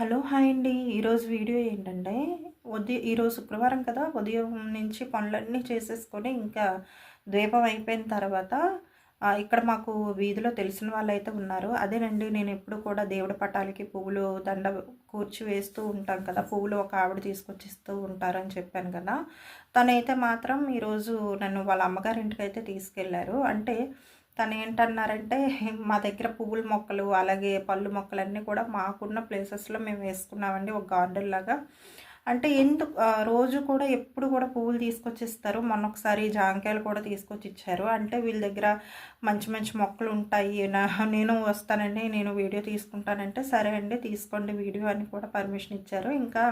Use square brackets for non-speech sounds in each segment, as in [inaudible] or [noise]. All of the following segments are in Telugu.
హలో హాయ్ అండి. ఈరోజు వీడియో ఏంటంటే ఉదయం ఈరోజు శుక్రవారం కదా ఉదయం నుంచి పనులన్నీ చేసేసుకొని ఇంకా ద్వీపం అయిపోయిన తర్వాత ఇక్కడ మాకు వీధిలో తెలిసిన వాళ్ళు అయితే ఉన్నారు. అదేనండి నేను ఎప్పుడు కూడా దేవుడి పటాలకి పువ్వులు దండ కూర్చి వేస్తూ ఉంటాం కదా పువ్వులు ఒక ఆవిడ తీసుకొచ్చి ఇస్తూ ఉంటారని చెప్పాను కదా. తనైతే మాత్రం ఈరోజు నన్ను వాళ్ళ అమ్మగారింటికి అయితే తీసుకెళ్ళారు. అంటే తను ఏంటన్నారంటే మా దగ్గర పువ్వుల మొక్కలు అలాగే పళ్ళు మొక్కలు అన్నీ కూడా మాకున్న ప్లేసెస్లో మేము వేసుకున్నామండి ఒక గార్డెన్ లాగా. అంటే ఎందుకు రోజు కూడా ఎప్పుడు కూడా పువ్వులు తీసుకొచ్చి ఇస్తారు మొన్న ఒకసారి జాంకాయలు కూడా తీసుకొచ్చి ఇచ్చారు. అంటే వీళ్ళ దగ్గర మంచి మంచి మొక్కలు ఉంటాయి. నేను వస్తానండి నేను వీడియో తీసుకుంటానంటే సరే అండి తీసుకోండి వీడియో అని కూడా పర్మిషన్ ఇచ్చారు. ఇంకా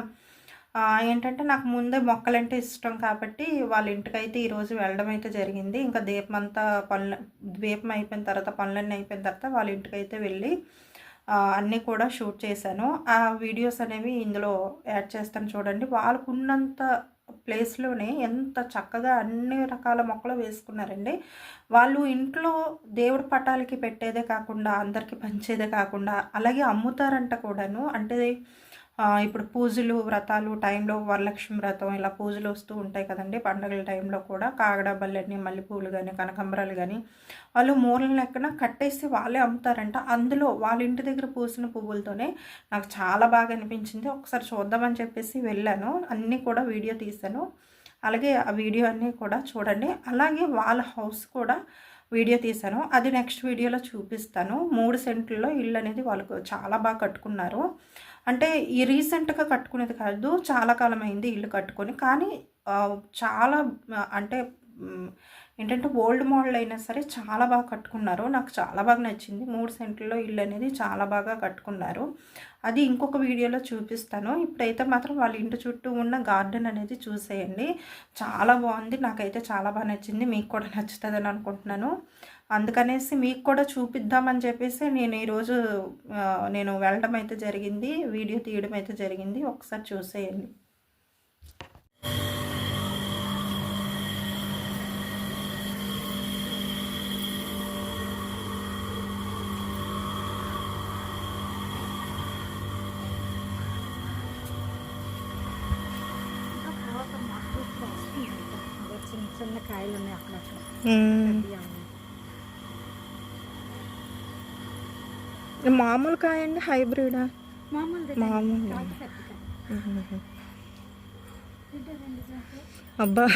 ఏంటంటే నాకు ముందే మొక్కలంటే ఇష్టం కాబట్టి వాళ్ళ ఇంటికైతే ఈరోజు వెళ్ళడం అయితే జరిగింది. ఇంకా దీపం అంతా పనులు దీపం అయిపోయిన తర్వాత పనులన్నీ అయిపోయిన తర్వాత వాళ్ళ ఇంటికైతే వెళ్ళి అన్నీ కూడా షూట్ చేశాను. ఆ వీడియోస్ అనేవి ఇందులో యాడ్ చేస్తాను చూడండి. వాళ్ళకు ఉన్నంత ప్లేస్లోనే ఎంత చక్కగా అన్ని రకాల మొక్కలు వేసుకున్నారండి. వాళ్ళు ఇంట్లో దేవుడి పటాలకి పెట్టేదే కాకుండా అందరికీ పంచేదే కాకుండా అలాగే అమ్ముతారంట కూడాను. అంటే ఇప్పుడు పూజలు వ్రతాలు టైంలో వరలక్ష్మి వ్రతం ఇలా పూజలు వస్తూ ఉంటాయి కదండి. పండుగల టైంలో కూడా కాగడ బల్లెని మల్లెపూలు కానీ కనకంబరాలు కానీ వాళ్ళు మూలల లెక్కన కట్టేసి వాళ్ళే అమ్ముతారంట. అందులో వాళ్ళ ఇంటి దగ్గర పూసిన పువ్వులతోనే నాకు చాలా బాగా అనిపించింది. ఒకసారి చూద్దామని చెప్పేసి వెళ్ళాను. అన్నీ కూడా వీడియో తీశాను. అలాగే ఆ వీడియో అన్నీ కూడా చూడండి. అలాగే వాళ్ళ హౌస్ కూడా వీడియో తీశాను. అది నెక్స్ట్ వీడియోలో చూపిస్తాను. మూడు సెంట్లలో ఇల్లు అనేది వాళ్ళకు చాలా బాగా కట్టుకున్నారు. అంటే ఈ రీసెంట్గా కట్టుకునేది కాదు చాలా కాలం అయింది ఇల్లు కట్టుకొని. కానీ చాలా అంటే ఏంటంటే ఓల్డ్ మోడల్ అయినా సరే చాలా బాగా కట్టుకున్నారు. నాకు చాలా బాగా నచ్చింది. మూడు సెంట్లలో ఇల్లు అనేది చాలా బాగా కట్టుకున్నారు. అది ఇంకొక వీడియోలో చూపిస్తాను. ఇప్పుడైతే మాత్రం వాళ్ళ ఇంటి చుట్టూ ఉన్న గార్డెన్ అనేది చూసేయండి. చాలా బాగుంది. నాకైతే చాలా బాగా నచ్చింది. మీకు కూడా నచ్చుతుందని అనుకుంటున్నాను. అందుకనేసి మీకు కూడా చూపిద్దామని చెప్పేసి నేను ఈరోజు నేను వెళ్ళడం అయితే జరిగింది. వీడియో తీయడం అయితే జరిగింది. ఒకసారి చూసేయండి. చిన్న కాయలు ఉన్నాయి అక్కడ. మామూలు కాయ అండి హైబ్రిడా? మామూలు మామూలు అబ్బా.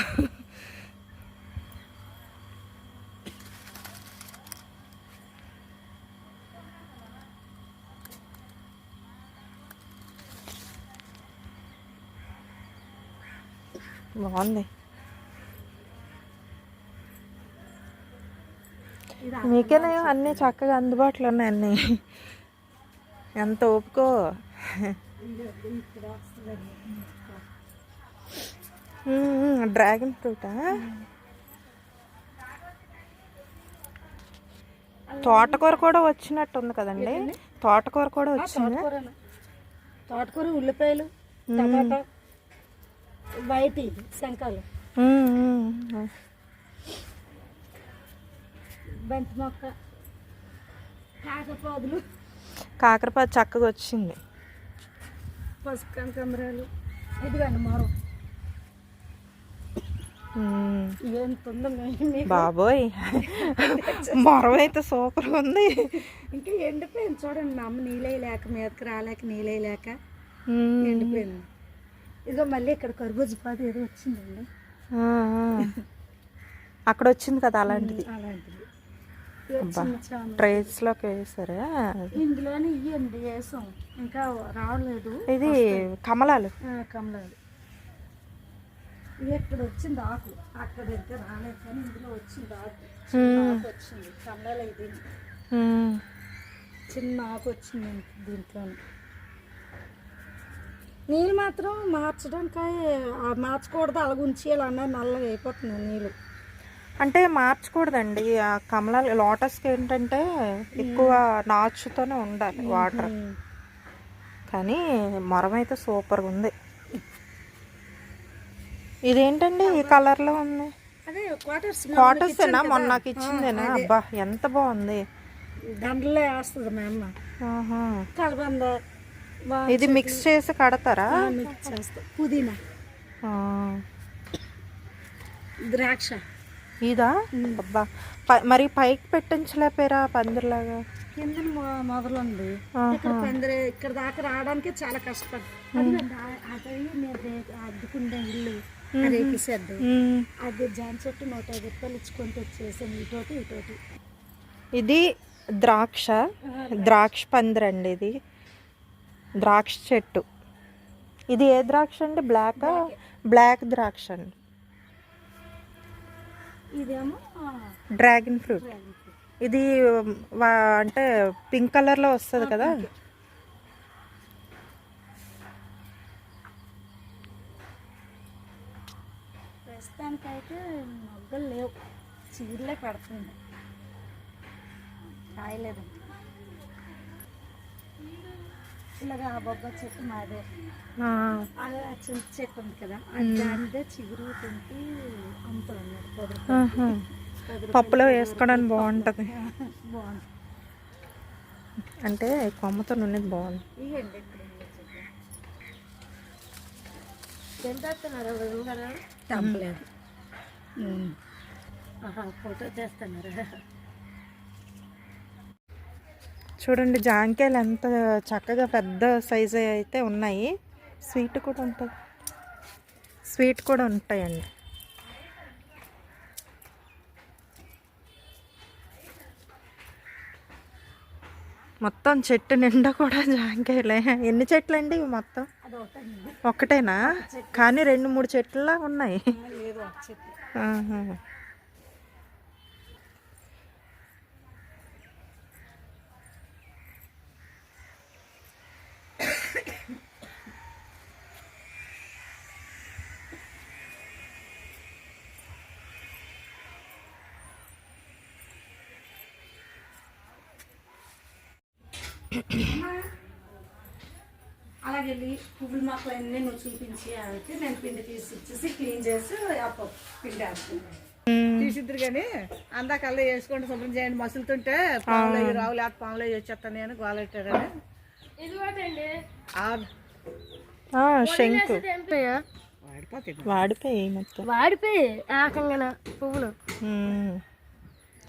బాగుంది. మీకేనా అన్నీ చక్కగా అందుబాటులో ఉన్నాయి అన్నీ. ఎంత ఓపుకో. డ్రాగన్ ఫ్రూటా? తోటకూర కూడా వచ్చినట్టు ఉంది కదండి తోటకూర కూడా వచ్చింది? తోటకూర ఉల్లిపాయలు టమాటా వైట్ శంకాలు. బంతి మొక్క కాకపాదులు కాకరపాదు చక్కగా వచ్చింది. పసుపు కనకాంబరాలు ఇదిగోండి మొరం. బాబోయ్. మొరం అయితే సూపర్ ఉంది. ఇంకా ఎండిపోయింది చూడండి మా అమ్మ నీళ్ళే లేక మీదకి రాలేక నీళ్ళే లేక. ఎండిపోయింది. ఇదిగో మళ్ళీ ఇక్కడ కర్బూజ పాదు ఏదో వచ్చిందండి. అక్కడ వచ్చింది కదా అలాంటిది. అలాంటిది. ట్రేస్లోకి వేసారా? ఇందులోనే ఇయ్యండి వేసాం. ఇంకా రావలేదు ఇది కమలాలు. కమలాలు. ఇది ఇక్కడ వచ్చింది ఆకు? అక్కడ ఇంకా రాలేదు కానీ ఇందులో వచ్చింది ఆకు. వచ్చింది. కమలాలు ఇది. చిన్న ఆకు వచ్చింది దీంట్లో. నీళ్ళు మాత్రం మార్చడానికి మార్చకూడదు. అలాగ ఉంచేయాలి అన్న నల్లగా అయిపోతుంది నీళ్ళు. అంటే మార్చకూడదండి. ఆ కమలాలు లోటస్కి ఏంటంటే ఎక్కువ నాచుతోనే ఉండాలి వాటర్. కానీ మొరం అయితే సూపర్గా ఉంది. ఇదేంటండి ఈ కలర్లో ఉంది? అదే క్వార్టర్స్ కాటర్సేనా మొన్న నాకు ఇచ్చిందేనా అబ్బా ఎంత బాగుంది. దండలే వేస్తుంది కలబంద ఇది మిక్స్ చేసి కడతారా? మిక్స్ చేస్తాం. పుదీనా. ద్రాక్ష. ఇదా? అబ్బా. మరి పైకి పెట్టించలేపారా పందిరిలాగా? కింద మొ- మొదలుంది ఆహా. ఇక్కడ పందిరి ఇక్కడ దాకా రావడానికి చాలా ఆ- అది అద్దుకునే ఇల్లు రేపిసేద్దు. అది జాన్ చెట్టు నూట ఐదు రూపాయలు ఇచ్చుకుంటూ వచ్చేసాను ఇటోటి ఇటోటి. ఇది ద్రాక్ష ద్రాక్ష. పందిరండి ఇది. ద్రాక్ష చెట్టు. ఇది ఏ ద్రాక్ష అండి? బ్లాక్. బ్లాక్ ద్రాక్ష అండి. ఇదేమో డ్రాగన్ ఫ్రూట్. ఇది అంటే పింక్ కలర్లో వస్తుంది కదా? ప్రస్తుతానికైతే మొగ్గలు లేవు. చీరలే పెడుతుంది కాయలేదు ఇలాగా ఆ. బొబ్బ చెట్టు మాదే చెట్టు ఉంది కదా దానిదే చిగురు తింటి రూపాయలు. పప్పులో వేసుకోవడానికి బాగుంటుంది. బాగుంది. అంటే కొమ్మతో ఉన్నది బాగుంది. ఎంత వస్తున్నారు? ఫోటో చేస్తున్నారు. చూడండి జాంకాయలు ఎంత చక్కగా పెద్ద సైజు అయితే ఉన్నాయి. స్వీట్ కూడా ఉంటుంది. స్వీట్ కూడా ఉంటాయండి. మొత్తం చెట్టు నిండా కూడా జాంకాయలే. ఎన్ని చెట్లు అండి ఇవి మొత్తం? ఒకటేనా? కానీ రెండు మూడు చెట్లులా ఉన్నాయి. అలాగే వెళ్ళి పువ్వుల మొక్కలు అన్నీ నువ్వు చూపించి అయితే నేను పిండి తీసి ఇచ్చేసి క్లీన్ చేసి ఆ పిండి వేసుకుంటాను. తీసిద్దరు కానీ అందాకల్లా వేసుకుంటే శుభ్రం చేయండి. మసులుతుంటే పాములు అయ్యి రావు లేకపోతే పాములు అయ్యి వచ్చేస్తాను నేను గోలెట్టారని ఆ, శంకు. వాడిపోతాయి వాడిపోయి మొత్తం. వాడిపోయి ఏకంగా పువ్వులు.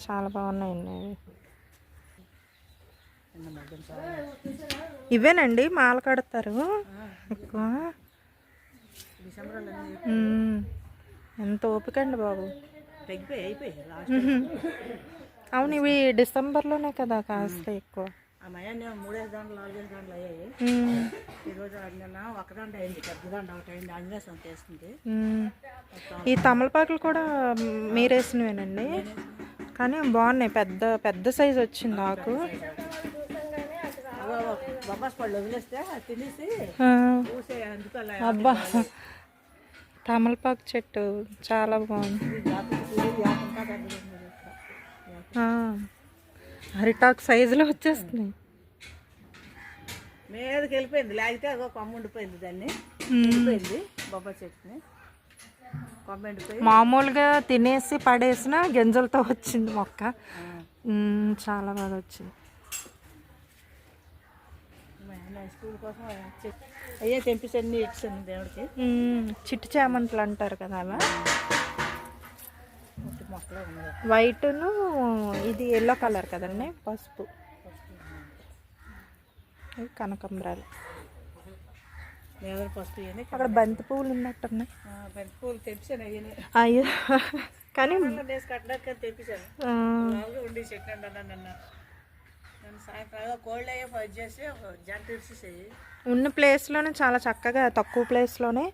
చాలా బాగున్నాయండి అవి. ఇవేనండి మాల కడతారు. ఎక్కువ. ఎంత ఓపిక అండి బాబు. అవును ఇవి డిసెంబర్లోనే కదా కాస్త ఎక్కువ. మూడేసి దాంట్లో నాలుగేసి దాంట్లో అయ్యాయి. ఈరోజు అయింది ఒకటి అయింది ఆంజనేయ స్వామి. ఈ తమలపాకులు కూడా మీరేసినవేనండి? కానీ బాగున్నాయి పెద్ద పెద్ద సైజు వచ్చింది ఆకు బొబ్బాస్ పళ్ళు వదిలేస్తే అది తినేసి ఆ, పూసే అందుకు అలా అబ్బా తమలపాకు చెట్టు చాలా బాగుంది అరిటాకు సైజులో వచ్చేస్తున్నాయి మీదకి వెళ్ళిపోయింది లేకపోతే అదో కొమ్మ ఉండిపోయింది దాన్ని. వెళ్ళిపోయింది బొబ్బా చెట్టుని మామూలుగా తినేసి పడేసిన గింజలతో వచ్చింది మొక్క చాలా బాగా వచ్చింది స్కూల్ కోసం అయ్యే తెంపిసి అన్ని ఇచ్చాను దేవుడికి. చిట్టి చామంతులు అంటారు కదా అలా. వైట్ను ఇది ఎల్లో కలర్ కదండి పసుపు. కనకంబరాలు. అక్కడ బంతి పువ్వులు ఉన్నట్టున్నాయి. బంతి తెంపిసాను అయ్యని. అయ్యో కానీ తెప్పించాను ఉండి చెట్టు అన్న. ఉన్న ప్లేస్లోనే చాలా చక్కగా తక్కువ ప్లేస్లోనే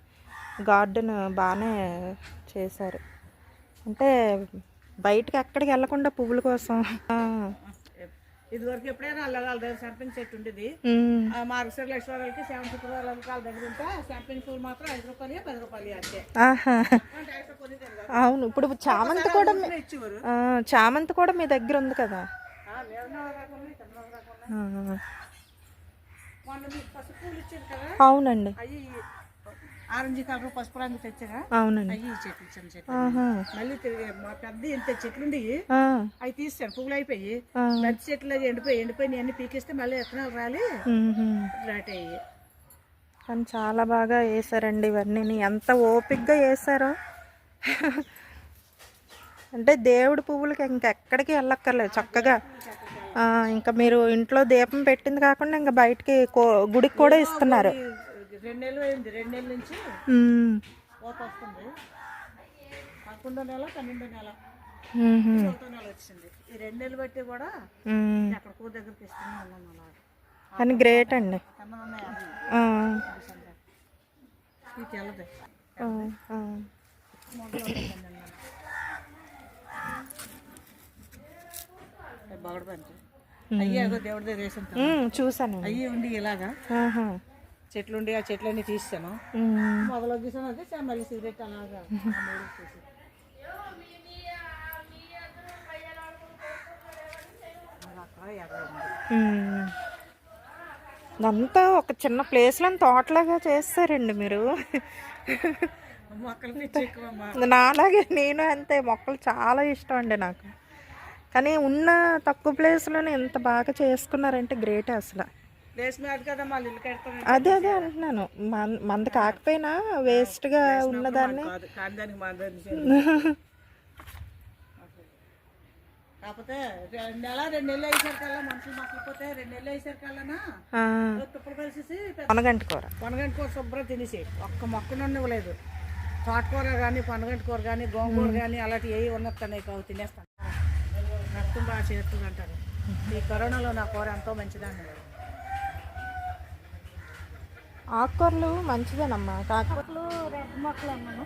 గార్డెన్ బాగానే చేశారు. అంటే బయటకి ఎక్కడికి వెళ్ళకుండా పువ్వుల కోసం. ఇదివరకు ఎప్పుడైనా అల్ల వాళ్ళ దగ్గర సంపంగి చెట్టు ఉండేది. మార్గశిర లక్ష్మణులకి సెవెన్ శుక్రవారాలకి వాళ్ళ దగ్గర ఉంటే సంపంగి పూలు మాత్రం ఐదు రూపాయలు పది రూపాయలు అంతే. అంటే అవును ఇప్పుడు చామంతి కూడా చామంతి కూడా మీ దగ్గర ఉంది కదా? అవునండి. అవి ఆరెంజ్ కలర్ పసుపు రంగు తెచ్చగా అవునండి. అవి చెట్లు ఇచ్చాను చెట్లు. ఆహా. మళ్ళీ తిరిగి మా పెద్ద ఇంత చెట్లు అవి తీసాను పువ్వులు అయిపోయి. బంతి చెట్లు ఎండిపోయి ఎండిపోయి అన్ని పీకిస్తే మళ్ళీ విత్తనాలు రాలి. ఉహుం. రాట్ అయ్యి కానీ చాలా బాగా వేసారండి ఇవన్నీ ఎంత ఓపిక్గా వేసారో. అంటే దేవుడి పువ్వులకి ఇంకెక్కడికి వెళ్ళక్కర్లేదు చక్కగా. ఇంకా మీరు ఇంట్లో దీపం పెట్టింది కాకుండా ఇంకా బయటికి గుడికి కూడా ఇస్తున్నారు. కానీ గ్రేట్ అండి. తెల్లది ఆ, ఆ. బగడ దేవుడి దగ్గర చూసాను అయ్యి ఉండి ఇలాగా. చెట్లు ఉండి ఆ చెట్లన్నీ ఉమ్. మొదలు తీసాను అదే మళ్ళీ సిగరెట్ అలాగా. ఇదంతా ఒక చిన్న ప్లేస్లో తోటలాగా చేస్తారండి మీరు. నాలాగే నేను అంతే మొక్కలు చాలా ఇష్టం అండి నాకు. కానీ ఉన్న తక్కువ ప్లేస్లోనే ఎంత బాగా చేసుకున్నారంటే గ్రేట్ అసలు. అదే అదే అంటున్నాను. మన మంది కాకపోయినా వేస్ట్గా ఉన్నదాన్ని [laughs] కాకపోతే రెండు నెల రెండు నెలలు అయ్యేసరికల్లా మనుషులు మక్కలిపోతే రెండు నెలలు తుప్పలు కలిసేసి పొనగంటి కూర. పనగంటి కూర శుభ్రం తినేసి ఒక్క మొక్కను ఇవ్వలేదు తోటకూర కానీ పనగంటి కూర కానీ గోంగూర కానీ అలాంటివి ఏవి ఉన్నట్టున్నాయి కావు తినేస్తాను. రక్తం బాగా చేస్తుంది అంటారు. ఈ కరోనాలో నా కూర ఎంతో మంచిదండి. ఆకుకూరలు మంచిదేనమ్మా కాకపోతే రెడ్ మొక్కలు అన్నాను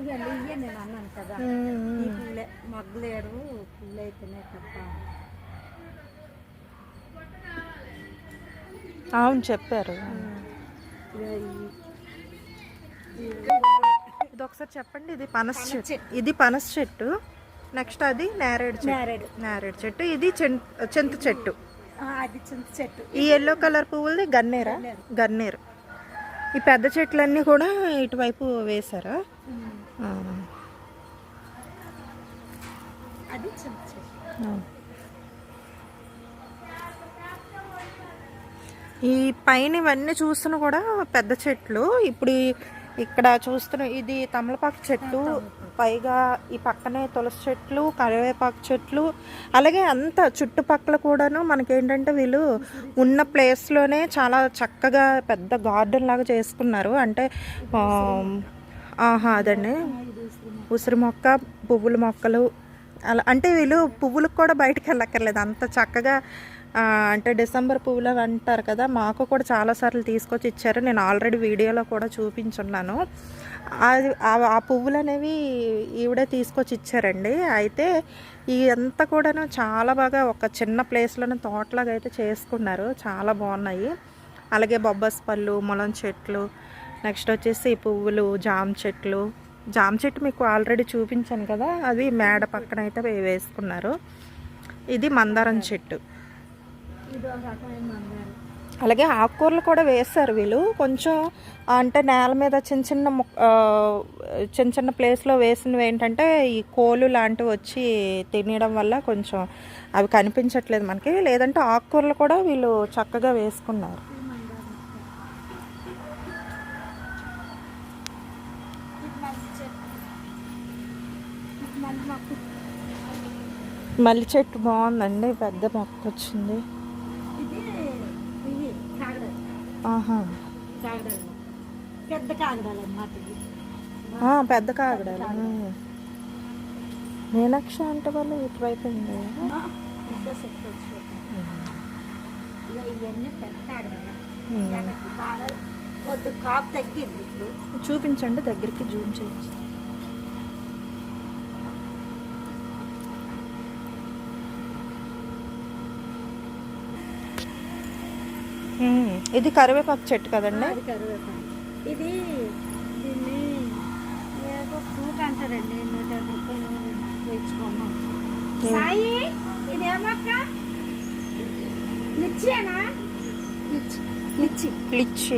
ఇవ్వండి ఇయ్య నేను అన్నాను కదా. ఈ పుల్లే మగ్గలేరు పుల్లు అయితేనే తప్ప. అవును చెప్పారు. ఇది ఒకసారి చెప్పండి ఇది పనస చెట్టు. ఇది పనస చెట్టు. నెక్స్ట్ అది నేరేడు చెట్టు. నేరేడు. నేరేడు చెట్టు. ఇది చింత చెట్టు. అది చింత చెట్టు. ఈ ఎల్లో కలర్ పువ్వులది గన్నేరా? గన్నేరు. ఈ పెద్ద చెట్లన్నీ కూడా ఇటువైపు వేశారా. అది చింత చెట్టు. ఈ పైన ఇవన్నీ చూస్తున్న కూడా పెద్ద చెట్లు. ఇప్పుడు ఇక్కడ చూస్తున్న ఇది తమలపాకు చెట్టు పైగా ఈ పక్కనే తులసి చెట్లు కరివేపాకు చెట్లు అలాగే అంత చుట్టుపక్కల కూడాను మనకేంటంటే వీళ్ళు ఉన్న ప్లేస్లోనే చాలా చక్కగా పెద్ద గార్డెన్ లాగా చేసుకున్నారు. అంటే ఆహా అదండి. ఉసిరి మొక్క పువ్వుల మొక్కలు అలా అంటే వీళ్ళు పువ్వులకు కూడా బయటకు వెళ్ళక్కర్లేదు. అంత చక్కగా అంటే డిసెంబర్ పువ్వులు అంటారు కదా మాకు కూడా చాలాసార్లు తీసుకొచ్చి ఇచ్చారు. నేను ఆల్రెడీ వీడియోలో కూడా చూపించున్నాను. అది ఆ- పువ్వులు అనేవి ఈవిడే తీసుకొచ్చి ఇచ్చారండి. అయితే ఈ అంతా కూడాను చాలా బాగా ఒక చిన్న ప్లేస్లోనే తోటలాగా అయితే చేసుకున్నారు. చాలా బాగున్నాయి. అలాగే బొబ్బస్ పళ్ళు ములం చెట్లు నెక్స్ట్ వచ్చేసి పువ్వులు జామ చెట్లు. జామ చెట్టు మీకు ఆల్రెడీ చూపించాను కదా అది మేడ పక్కన అయితే వేసుకున్నారు. ఇది మందారం చెట్టు ఇది ఒక రకమైన మందారం అలాగే ఆకుకూరలు కూడా వేస్తారు వీళ్ళు. కొంచెం అంటే నేల మీద చిన్న చిన్న మొక్క చిన్న చిన్న ప్లేస్లో వేసినవి ఏంటంటే ఈ కోలు లాంటివి వచ్చి తినడం వల్ల కొంచెం అవి కనిపించట్లేదు మనకి. లేదంటే ఆకుకూరలు కూడా వీళ్ళు చక్కగా వేసుకున్నారు. మల్లి చెట్టు బాగుందండి. పెద్ద మొక్క వచ్చింది. కాగడాలు. పెద్ద కాగడాలు అన్నమాట పెద్ద కాగడాలు. మీనాక్షి అంటే వాళ్ళు ఇటువైపు ఉంది ఇవన్నీ పెద్ద కాగడాలు. బాగా కొద్ది కాపు తగ్గింది ఇప్పుడు. చూపించండి దగ్గరికి జూమ్ చేయండి. ఇది కరివేపాకు చెట్టు కదండి? అది కరివేపాకు. ఇది దీన్ని ఏదో ఫ్రూట్ అంటారండి నూట యాభై రూపాయలు తెచ్చుకున్నాం సాయి ఇదేమక్క? లిచ్చియేనా? లిచ్చి లిచ్చి. లిచ్చి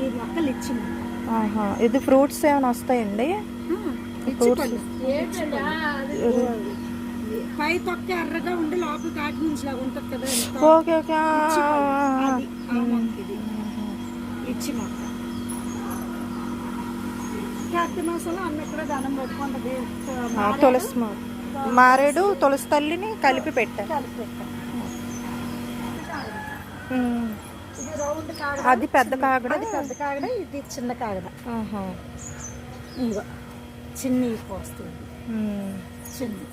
ఈ మొక్క లిచ్చి. ఆహా ఇది ఫ్రూట్స్ ఏమైనా వస్తాయండి? ఫ్రూట్స్ పై తొక్క ఎర్రగా ఉండి లోపల కాకి నుంచి లాగా ఉంటుంది కదా ఓకే ఓకే. ఇది. ఇచ్చి మొక్క. కార్తీక మాసంలో అమ్మ ఇక్కడ దండం పెట్టుకుంటది. తులసి మా- మారేడు తులసి తల్లిని కలిపి పెట్టారు. కలిపి పెట్టాం. ఉమ్. ఇది రౌండ్ కాగడ. అది పెద్ద కాగడ. అది పెద్ద కాగడ ఇది చిన్న కాగడ. ఇదిగో చిన్ని పోస్తుంది. చిన్ని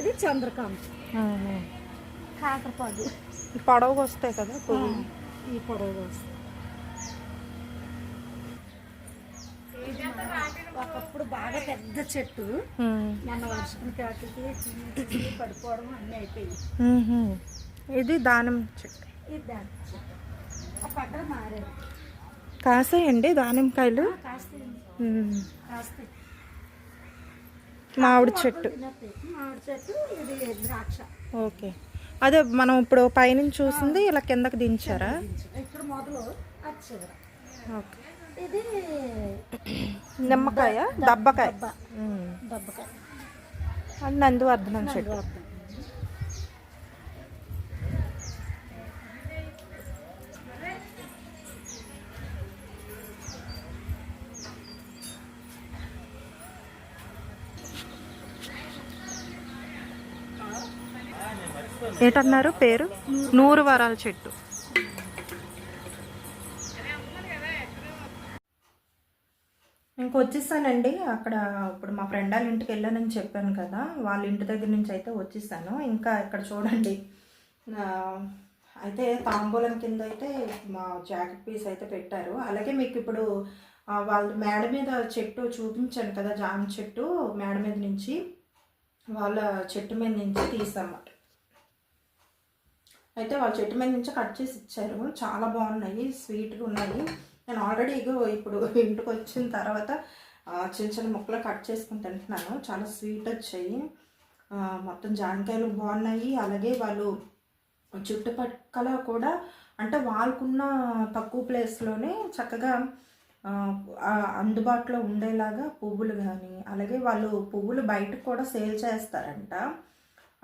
ఇది చంద్రకాంత్. ఆహా. కాకరపాదు పొడవుగా వస్తాయి కదా ఈ పొడవు వస్తుంది ఒకప్పుడు బాగా పెద్ద చెట్టు. మన వర్షం కాటికి చిన్ని పడిపోవడం అన్నీ అయిపోయాయి. ఉహు. ఇది దానిమ్మ చెట్టు. ఇది దాని చెట్టు. ఆ పక్కన మారేది కాసాయండి దానిమ్మకాయలు. కాస్తాయి. మామిడి చెట్టు. తినస్తాయి మామిడి చెట్టు ఇది ద్రాక్ష. ఓకే. అదే మనం ఇప్పుడు పైనుంచి చూసింది ఇలా కిందకి దించారా? ఇక్కడ మొదలు ఓకే. ఇది నిమ్మకాయ దబ్బకాయ. దబ్బకాయ. అది నందివర్ధనం చెట్టు. ఏంటన్నారు? పేరు? నూరు వరాల చెట్టు. ఇంక అక్కడ ఇప్పుడు మా ఫ్రెండ్ వాళ్ళ ఇంటికి వెళ్ళానని చెప్పాను కదా. వాళ్ళ ఇంటి దగ్గర నుంచి అయితే వచ్చేసాను. ఇంకా ఇక్కడ చూడండి. అయితే తాంబూలం కింద అయితే మా జాకెట్ పీస్ అయితే పెట్టారు. అలాగే మీకు ఇప్పుడు వాళ్ళు వాళ్ళ మేడ మీద చెట్టు చూపించాను కదా జామ చెట్టు మేడ మీద నుంచి. వాళ్ళ చెట్టు మీద నుంచి తీసామన్నమాట. అయితే వాళ్ళ చెట్టు మీద నుంచి కట్ చేసి ఇచ్చారు. చాలా బాగున్నాయి స్వీట్గా ఉన్నాయి. నేను ఆల్రెడీ ఇప్పుడు ఇంటికి వచ్చిన తర్వాత చిన్న చిన్న ముక్కలు కట్ చేసుకుని తింటున్నాను. చాలా స్వీట్ వచ్చాయి. మొత్తం జామకాయలు బాగున్నాయి. అలాగే వాళ్ళు చుట్టుపక్కల కూడా అంటే వాళ్ళకున్న తక్కువ ప్లేస్లోనే చక్కగా అందుబాటులో ఉండేలాగా పువ్వులు కానీ అలాగే వాళ్ళు పువ్వులు బయటకు కూడా సేల్ చేస్తారంట.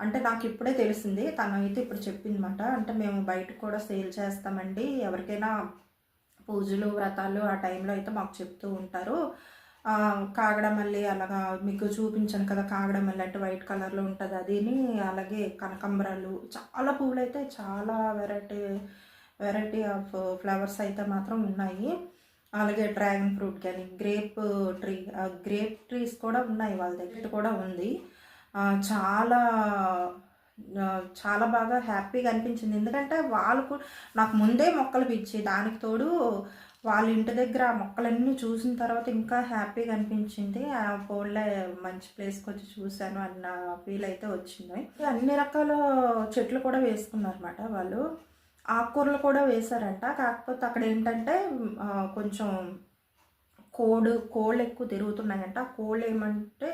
అంటే నాకు ఇప్పుడే తెలిసింది. తను అయితే ఇప్పుడు చెప్పిందన్నమాట. అంటే మేము బయటకు కూడా సేల్ చేస్తామండి. ఎవరికైనా పూజలు వ్రతాలు ఆ టైంలో అయితే మాకు చెప్తూ ఉంటారు. కాగడమల్లి అలాగా మీకు చూపించాను కదా కాగడమల్లి అంటే వైట్ కలర్లో ఉంటుంది అదిని అలాగే కనకాంబరాలు చాలా పువ్వులు అయితే చాలా వెరైటీ వెరైటీ ఆఫ్ ఫ్లవర్స్ అయితే మాత్రం ఉన్నాయి. అలాగే డ్రాగన్ ఫ్రూట్ కానీ గ్రేప్ ట్రీ గ్రేప్ ట్రీస్ కూడా ఉన్నాయి వాళ్ళ దగ్గర కూడా ఉంది. చాలా చాలా బాగా హ్యాపీగా అనిపించింది. ఎందుకంటే వాళ్ళు నాకు ముందే మొక్కలు పిచ్చి దానికి తోడు వాళ్ళ ఇంటి దగ్గర ఆ మొక్కలన్నీ చూసిన తర్వాత ఇంకా హ్యాపీగా అనిపించింది. ఆ ఫోన్లో మంచి ప్లేస్కి వచ్చి చూశాను అన్న ఫీల్ అయితే వచ్చింది. అన్ని రకాల చెట్లు కూడా వేసుకున్నారన్నమాట వాళ్ళు. ఆకుకూరలు కూడా వేశారంట. కాకపోతే అక్కడ ఏంటంటే కొంచెం కోడు కోళ్ళు ఎక్కువ తిరుగుతున్నాయంట. ఆ కోళ్ళు ఏమంటే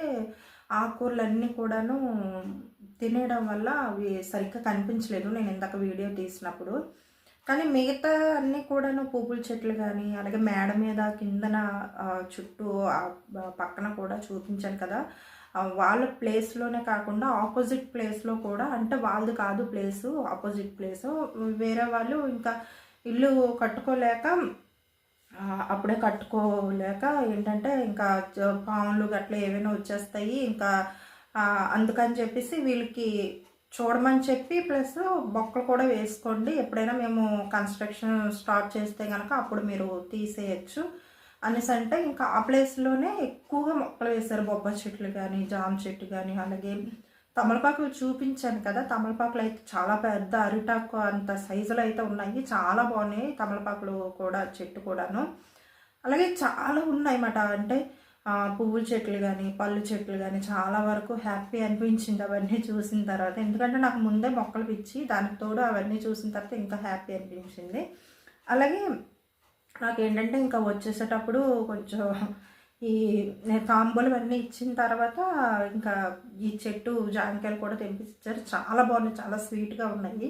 ఆకుకూరలన్నీ కూడాను తినేయడం వల్ల అవి సరిగ్గా కనిపించలేదు. నేను ఇందాక వీడియో తీసినప్పుడు. కానీ మిగతా అన్నీ కూడాను పువ్వుల చెట్లు కానీ అలాగే మేడ మీద కిందన చుట్టూ పక్కన కూడా చూపించాను కదా. వాళ్ళ ప్లేస్లోనే కాకుండా ఆపోజిట్ ప్లేస్లో కూడా అంటే వాళ్ళది కాదు ప్లేసు ఆపోజిట్ ప్లేసు వేరే వాళ్ళు ఇంకా ఇల్లు కట్టుకోలేక అప్పుడే కట్టుకోలేక ఏంటంటే ఇంకా పాములు గట్లా ఏవైనా వచ్చేస్తాయి ఇంకా అందుకని చెప్పేసి వీళ్ళకి చూడమని చెప్పి ప్లస్ బొక్కలు కూడా వేసుకోండి. ఎప్పుడైనా మేము కన్స్ట్రక్షన్ స్టార్ట్ చేస్తే కనుక అప్పుడు మీరు తీసేయచ్చు అనేసి అంటే ఇంకా ఆ ప్లేస్లోనే ఎక్కువగా మొక్కలు వేశారు. బొబ్బరి చెట్లు కానీ జామ చెట్టు కానీ అలాగే తమలపాకులు చూపించాను కదా తమలపాకులు అయితే చాలా పెద్ద అరిటాకు అంత సైజులో అయితే ఉన్నాయి. చాలా బాగున్నాయి తమలపాకులు కూడా చెట్టు కూడాను. అలాగే చాలా ఉన్నాయి అన్నమాట అంటే పువ్వుల చెట్లు కానీ పళ్ళు చెట్లు కానీ చాలా వరకు హ్యాపీ అనిపించింది అవన్నీ చూసిన తర్వాత. ఎందుకంటే నాకు ముందే మొక్కలు పిచ్చి దానికి తోడు అవన్నీ చూసిన తర్వాత ఇంకా హ్యాపీ అనిపించింది. అలాగే నాకు ఏంటంటే ఇంకా వచ్చేసేటప్పుడు కొంచెం ఈ తాంబూలం అన్నీ ఇచ్చిన తర్వాత ఇంకా ఈ చెట్టు జాంకాయలు కూడా తెంపిచ్చారు చాలా బాగున్నాయి చాలా స్వీట్గా ఉన్నాయి.